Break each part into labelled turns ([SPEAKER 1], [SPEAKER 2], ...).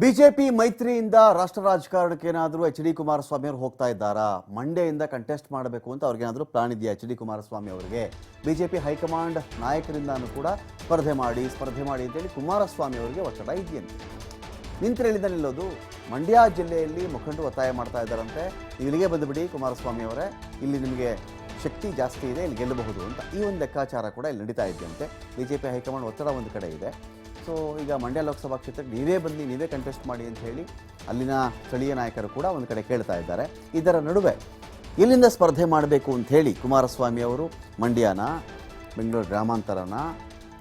[SPEAKER 1] BJP ಮೈತ್ರಿಯಿಂದ ರಾಷ್ಟ್ರ ರಾಜಕಾರಣಕ್ಕೆ ಏನಾದರೂ ಎಚ್ ಡಿ ಕುಮಾರಸ್ವಾಮಿ ಅವರು ಹೋಗ್ತಾ ಇದ್ದಾರಾ? ಮಂಡ್ಯದಿಂದ ಕಂಟೆಸ್ಟ್ ಮಾಡಬೇಕು ಅಂತ ಅವ್ರಿಗೇನಾದರೂ ಪ್ಲಾನ್ ಇದೆಯಾ ಎಚ್ ಡಿ ಕುಮಾರಸ್ವಾಮಿ ಅವರಿಗೆ? ಬಿಜೆಪಿ ಹೈಕಮಾಂಡ್ ನಾಯಕರಿಂದಾನೂ ಕೂಡ ಸ್ಪರ್ಧೆ ಮಾಡಿ ಸ್ಪರ್ಧೆ ಮಾಡಿ ಅಂತೇಳಿ ಕುಮಾರಸ್ವಾಮಿ ಅವರಿಗೆ ಒತ್ತಡ ಇದೆಯಂತೆ ನಿಂತ್ರೆಳಿದ ನಿಲ್ಲೋದು. ಮಂಡ್ಯ ಜಿಲ್ಲೆಯಲ್ಲಿ ಮುಖಂಡರು ಒತ್ತಾಯ ಮಾಡ್ತಾ ಇದ್ದಾರಂತೆ. ಇಲ್ಲಿಗೆ ಬಂದುಬಿಡಿ ಕುಮಾರಸ್ವಾಮಿ ಅವರೇ. ಇಲ್ಲಿ ನಿಮಗೆ ಶಕ್ತಿ ಜಾಸ್ತಿ ಇದೆ, ಇಲ್ಲಿ ಗೆಲ್ಲಬಹುದು ಅಂತ ಈ ಒಂದು ಲೆಕ್ಕಾಚಾರ ಕೂಡ ಇಲ್ಲಿ ನಡೀತಾ ಇದೆಯಂತೆ. ಬಿಜೆಪಿ ಹೈಕಮಾಂಡ್ ಒತ್ತಡ ಒಂದು ಕಡೆ ಇದೆ. ಸೊ ಈಗ ಮಂಡ್ಯ ಲೋಕಸಭಾ ಕ್ಷೇತ್ರಕ್ಕೆ ನೀವೇ ಬನ್ನಿ, ನೀವೇ ಕಂಟೆಸ್ಟ್ ಮಾಡಿ ಅಂತ ಹೇಳಿ ಅಲ್ಲಿನ ಸ್ಥಳೀಯ ನಾಯಕರು ಕೂಡ ಒಂದು ಕಡೆ ಕೇಳ್ತಾ ಇದ್ದಾರೆ. ಇದರ ನಡುವೆ ಇಲ್ಲಿಂದ ಸ್ಪರ್ಧೆ ಮಾಡಬೇಕು ಅಂತ ಹೇಳಿ ಕುಮಾರಸ್ವಾಮಿ ಅವರು ಮಂಡ್ಯನ, ಬೆಂಗಳೂರು ಗ್ರಾಮಾಂತರನ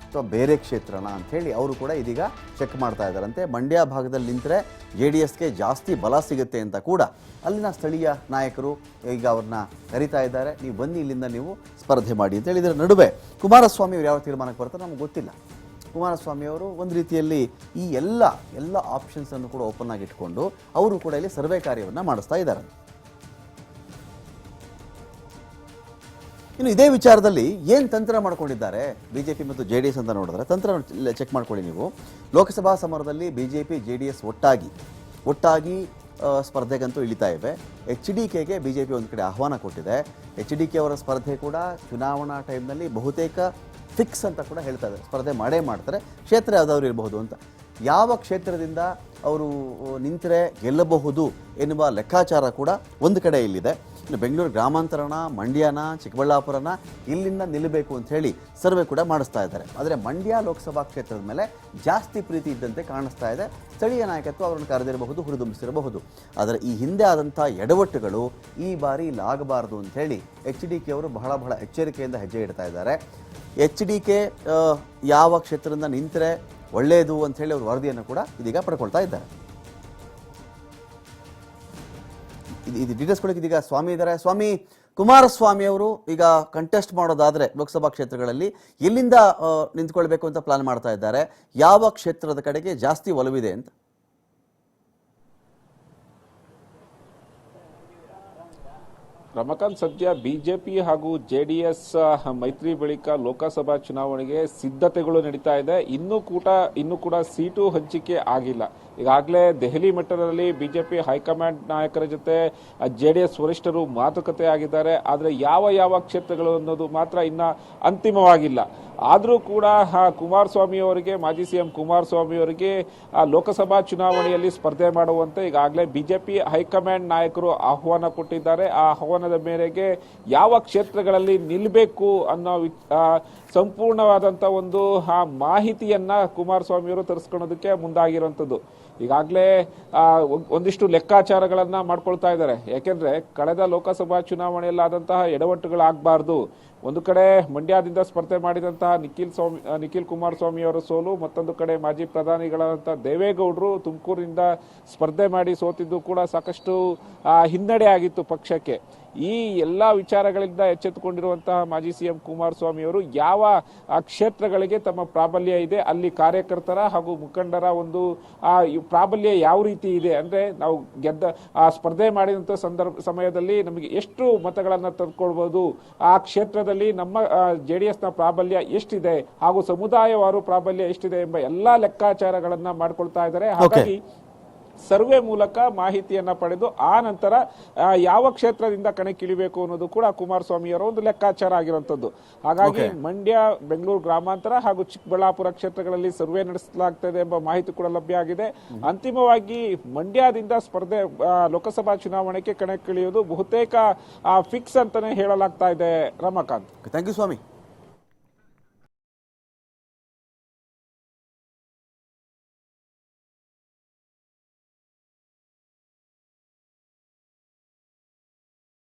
[SPEAKER 1] ಅಥವಾ ಬೇರೆ ಕ್ಷೇತ್ರನ ಅಂಥೇಳಿ ಅವರು ಕೂಡ ಇದೀಗ ಚೆಕ್ ಮಾಡ್ತಾ ಇದ್ದಾರಂತೆ ಮಂಡ್ಯ ಭಾಗದಲ್ಲಿ ನಿಂತರೆ ಜೆ ಡಿ ಎಸ್ಗೆ ಜಾಸ್ತಿ ಬಲ ಸಿಗುತ್ತೆ ಅಂತ ಕೂಡ ಅಲ್ಲಿನ ಸ್ಥಳೀಯ ನಾಯಕರು ಈಗ ಅವ್ರನ್ನ ಕರಿತಾ ಇದ್ದಾರೆ. ನೀವು ಬನ್ನಿ ಇಲ್ಲಿಂದ ನೀವು ಸ್ಪರ್ಧೆ ಮಾಡಿ ಅಂತೇಳಿ ಇದರ ನಡುವೆ ಕುಮಾರಸ್ವಾಮಿ ಅವರು ಯಾವ ತೀರ್ಮಾನಕ್ಕೆ ಬರ್ತಾರೆ ನಮ್ಗೆ ಗೊತ್ತಿಲ್ಲ. ಕುಮಾರಸ್ವಾಮಿ ಅವರು ಒಂದು ರೀತಿಯಲ್ಲಿ ಈ ಎಲ್ಲ ಎಲ್ಲ ಆಪ್ಷನ್ಸನ್ನು ಕೂಡ ಓಪನ್ ಆಗಿ ಇಟ್ಕೊಂಡು ಅವರು ಕೂಡ ಇಲ್ಲಿ ಸರ್ವೆ ಕಾರ್ಯವನ್ನು ಮಾಡಿಸ್ತಾ ಇದ್ದಾರೆ. ಇನ್ನು ಇದೇ ವಿಚಾರದಲ್ಲಿ ಏನು ತಂತ್ರ ಮಾಡ್ಕೊಂಡಿದ್ದಾರೆ? ಬಿ ಜೆ ಪಿ ಮತ್ತು ಜೆ ಡಿ ಎಸ್ ಅಂತ ನೋಡಿದ್ರೆ ತಂತ್ರ ಚೆಕ್ ಮಾಡ್ಕೊಳ್ಳಿ ನೀವು. ಲೋಕಸಭಾ ಸಮರದಲ್ಲಿ B J P J D S ಒಟ್ಟಾಗಿ ಒಟ್ಟಾಗಿ ಸ್ಪರ್ಧೆಗಂತೂ ಇಳಿತಾ ಇವೆ. ಎಚ್ ಡಿ ಕೆಗೆ ಬಿ ಜೆ ಪಿ ಒಂದು ಕಡೆ ಆಹ್ವಾನ ಕೊಟ್ಟಿದೆ. ಎಚ್ ಡಿ ಕೆ ಅವರ ಸ್ಪರ್ಧೆ ಕೂಡ ಚುನಾವಣಾ ಟೈಮ್ನಲ್ಲಿ ಬಹುತೇಕ ಫಿಕ್ಸ್ ಅಂತ ಕೂಡ ಹೇಳ್ತಾ ಇದ್ದಾರೆ. ಸ್ಪರ್ಧೆ ಮಾಡೇ ಮಾಡ್ತಾರೆ. ಕ್ಷೇತ್ರ ಯಾವುದಾದ್ರು ಇರಬಹುದು ಅಂತ. ಯಾವ ಕ್ಷೇತ್ರದಿಂದ ಅವರು ನಿಂತರೆ ಗೆಲ್ಲಬಹುದು ಎನ್ನುವ ಲೆಕ್ಕಾಚಾರ ಕೂಡ ಒಂದು ಕಡೆ ಇಲ್ಲಿದೆ. ಇನ್ನು ಬೆಂಗಳೂರು ಗ್ರಾಮಾಂತರನ, ಮಂಡ್ಯನ, ಚಿಕ್ಕಬಳ್ಳಾಪುರನ ಇಲ್ಲಿಂದ ನಿಲ್ಲಬೇಕು ಅಂತ ಹೇಳಿ ಸರ್ವೆ ಕೂಡ ಮಾಡಿಸ್ತಾ ಇದ್ದಾರೆ. ಆದರೆ ಮಂಡ್ಯ ಲೋಕಸಭಾ ಕ್ಷೇತ್ರದ ಮೇಲೆ ಜಾಸ್ತಿ ಪ್ರೀತಿ ಇದ್ದಂತೆ ಕಾಣಿಸ್ತಾ ಇದೆ. ಸ್ಥಳೀಯ ನಾಯಕತ್ವ ಅವರನ್ನು ಕರೆದಿರಬಹುದು, ಹುರಿದುಂಬಿಸಿರಬಹುದು. ಆದರೆ ಈ ಹಿಂದೆ ಆದಂಥ ಎಡವಟ್ಟುಗಳು ಈ ಬಾರಿ ಇಲ್ಲಿ ಆಗಬಾರದು ಅಂತ ಹೇಳಿ ಎಚ್ ಡಿ ಕೆ ಅವರು ಬಹಳ ಬಹಳ ಎಚ್ಚರಿಕೆಯಿಂದ ಹೆಜ್ಜೆ ಇಡ್ತಾ ಇದ್ದಾರೆ. ಎಚ್ ಡಿ ಕೆ ಯಾವ ಕ್ಷೇತ್ರದಿಂದ ನಿಂತರೆ ಒಳ್ಳೆಯದು ಅಂತ ಹೇಳಿ ಅವರು ವರದಿಯನ್ನು ಕೂಡ ಇದೀಗ ಪಡ್ಕೊಳ್ತಾ ಇದ್ದಾರೆ. ಇದು ಇದು ಇದೀಗ ಸ್ವಾಮಿ ಇದ್ದಾರೆ ಸ್ವಾಮಿ ಕುಮಾರಸ್ವಾಮಿ ಅವರು ಈಗ ಕಂಟೆಸ್ಟ್ ಮಾಡೋದಾದ್ರೆ ಲೋಕಸಭಾ ಕ್ಷೇತ್ರಗಳಲ್ಲಿ ಎಲ್ಲಿಂದ ನಿಂತ್ಕೊಳ್ಬೇಕು ಅಂತ ಪ್ಲಾನ್ ಮಾಡ್ತಾ ಇದ್ದಾರೆ. ಯಾವ ಕ್ಷೇತ್ರದ ಕಡೆಗೆ ಜಾಸ್ತಿ ಒಲವಿದೆ ಅಂತ?
[SPEAKER 2] ರಮಕಾಂತ್ ಸದ್ಯ ಬಿಜೆಪಿ ಹಾಗೂ ಜೆಡಿಎಸ್ ಮೈತ್ರಿ ಬಳಿಕ ಲೋಕಸಭಾ ಚುನಾವಣೆಗೆ ಸಿದ್ಧತೆಗಳು ನಡೀತಾ ಇದೆ. ಇನ್ನೂ ಕೂಡ ಇನ್ನೂ ಕೂಡ ಸೀಟು ಹಂಚಿಕೆ ಆಗಿಲ್ಲ. ಈಗಾಗಲೇ ದೆಹಲಿ ಮಟ್ಟದಲ್ಲಿ ಬಿಜೆಪಿ ಹೈಕಮಾಂಡ್ ನಾಯಕರ ಜೊತೆ ಜೆಡಿಎಸ್ ವರಿಷ್ಠರು ಮಾತುಕತೆ ಆಗಿದ್ದಾರೆ ಆದರೆ ಯಾವ ಯಾವ ಕ್ಷೇತ್ರಗಳು ಅನ್ನೋದು ಮಾತ್ರ ಇನ್ನ ಅಂತಿಮವಾಗಿಲ್ಲ. ಆದರೂ ಕೂಡ ಕುಮಾರಸ್ವಾಮಿ ಅವರಿಗೆ, ಮಾಜಿ ಸಿಎಂ ಕುಮಾರಸ್ವಾಮಿ ಅವರಿಗೆ ಲೋಕಸಭಾ ಚುನಾವಣೆಯಲ್ಲಿ ಸ್ಪರ್ಧೆ ಮಾಡುವಂತೆ ಈಗಾಗಲೇ ಬಿಜೆಪಿ ಹೈಕಮಾಂಡ್ ನಾಯಕರು ಆಹ್ವಾನ ಕೊಟ್ಟಿದ್ದಾರೆ. ಆ ಆಹ್ವಾನದ ಮೇರೆಗೆ ಯಾವ ಕ್ಷೇತ್ರಗಳಲ್ಲಿ ನಿಲ್ಲಬೇಕು ಅನ್ನೋ ಸಂಪೂರ್ಣವಾದಂತ ಒಂದು, ಆ, ಮಾಹಿತಿಯನ್ನು ಕುಮಾರಸ್ವಾಮಿ ಅವರು ತರಿಸ್ಕೊಳ್ಳೋದಕ್ಕೆ ಮುಂದಾಗಿರುವಂಥದ್ದು. ಈಗಾಗಲೇ ಒಂದಿಷ್ಟು ಲೆಕ್ಕಾಚಾರಗಳನ್ನು ಮಾಡ್ಕೊಳ್ತಾ ಇದ್ದಾರೆ. ಯಾಕೆಂದರೆ, ಕಳೆದ ಲೋಕಸಭಾ ಚುನಾವಣೆಯಲ್ಲಾದಂತಹ ಎಡವಟ್ಟುಗಳಾಗಬಾರ್ದು. ಒಂದು ಕಡೆ ಮಂಡ್ಯದಿಂದ ಸ್ಪರ್ಧೆ ಮಾಡಿದಂತಹ ನಿಖಿಲ್ ಸ್ವಾಮಿ ನಿಖಿಲ್ ಕುಮಾರಸ್ವಾಮಿ ಅವರ ಸೋಲು, ಮತ್ತೊಂದು ಕಡೆ ಮಾಜಿ ಪ್ರಧಾನಿಗಳಾದಂಥ ದೇವೇಗೌಡರು ತುಮಕೂರಿನಿಂದ ಸ್ಪರ್ಧೆ ಮಾಡಿ ಸೋತಿದ್ದು ಕೂಡ ಸಾಕಷ್ಟು ಹಿನ್ನಡೆ ಆಗಿತ್ತು ಪಕ್ಷಕ್ಕೆ. ಈ ಎಲ್ಲ ವಿಚಾರಗಳಿಂದ ಎಚ್ಚೆತ್ತುಕೊಂಡಿರುವಂತಹ ಮಾಜಿ ಸಿಎಂ ಕುಮಾರಸ್ವಾಮಿ ಅವರು ಯಾವ ಕ್ಷೇತ್ರಗಳಿಗೆ ತಮ್ಮ ಪ್ರಾಬಲ್ಯ ಇದೆ ಅಲ್ಲಿ ಕಾರ್ಯಕರ್ತರ ಹಾಗೂ ಮುಖಂಡರ ಒಂದು ಆ, ಪ್ರಾಬಲ್ಯ ಯಾವ ರೀತಿ ಇದೆ ಅಂದ್ರೆ ನಾವು ಗೆದ್ದ ಆ ಸ್ಪರ್ಧೆ ಮಾಡಿದಂಥ ಸಂದರ್ಭ ಸಮಯದಲ್ಲಿ ನಮಗೆ ಎಷ್ಟು ಮತಗಳನ್ನು ತಂದುಕೊಳ್ಬೋದು ಆ ಕ್ಷೇತ್ರದಲ್ಲಿ ನಮ್ಮ ಜೆ ಡಿ ಎಸ್ನ ಪ್ರಾಬಲ್ಯ ಎಷ್ಟಿದೆ ಹಾಗೂ ಸಮುದಾಯವಾರು ಪ್ರಾಬಲ್ಯ ಎಷ್ಟಿದೆ ಎಂಬ ಎಲ್ಲ ಲೆಕ್ಕಾಚಾರಗಳನ್ನು ಮಾಡ್ಕೊಳ್ತಾ ಇದ್ದಾರೆ. ಹಾಗಾಗಿ ಸರ್ವೆ ಮೂಲಕ ಮಾಹಿತಿಯನ್ನ ಪಡೆದು ಆ ನಂತರ ಯಾವ ಕ್ಷೇತ್ರದಿಂದ ಕಣಕ್ಕಿಳಿಬೇಕು ಅನ್ನೋದು ಕೂಡ ಕುಮಾರಸ್ವಾಮಿ ಅವರ ಒಂದು ಲೆಕ್ಕಾಚಾರ ಆಗಿರುವಂತದ್ದು ಹಾಗಾಗಿ ಮಂಡ್ಯ ಬೆಂಗಳೂರು ಗ್ರಾಮಾಂತರ ಹಾಗೂ ಚಿಕ್ಕಬಳ್ಳಾಪುರ ಕ್ಷೇತ್ರಗಳಲ್ಲಿ ಸರ್ವೆ ನಡೆಸಲಾಗ್ತದೆ ಎಂಬ ಮಾಹಿತಿ ಕೂಡ ಲಭ್ಯ ಆಗಿದೆ. ಅಂತಿಮವಾಗಿ ಮಂಡ್ಯದಿಂದ ಸ್ಪರ್ಧೆ ಲೋಕಸಭಾ ಚುನಾವಣೆಗೆ ಕಣಕ್ಕಿಳಿಯೋದು ಬಹುತೇಕ ಫಿಕ್ಸ್ ಅಂತಾನೆ ಹೇಳಲಾಗ್ತಾ ಇದೆ ರಮಾಕಾಂತ್.
[SPEAKER 1] Thank you Swami.